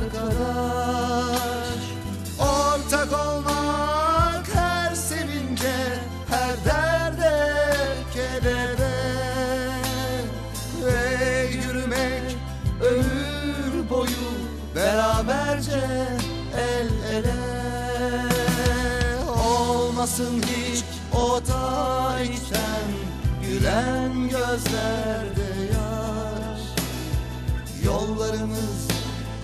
arkadaş. Ortak olmak her sevince her derde kedere. Ve yürümek ömür boyu beraberce el ele. Olmasın hiç o tarihten gülen gözlerde yaş. Yollarımız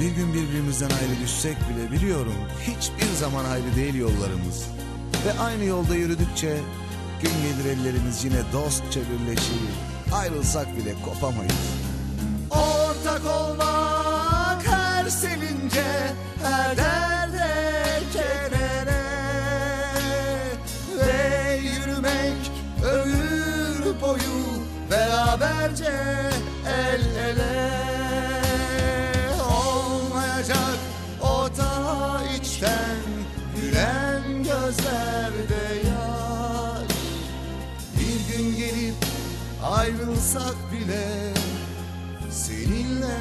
bir gün birbirimizden ayrı düşsek bile biliyorum hiçbir zaman ayrı değil yollarımız. Ve aynı yolda yürüdükçe gün gelir ellerimiz yine dostça birleşir. Ayrılsak bile kopamayız. Ortak olmak her sevince her derde kedere Ve yürümek ömür boyu beraberce el ele gözlerde yaş Bir gün gelip ayrılsak bile seninle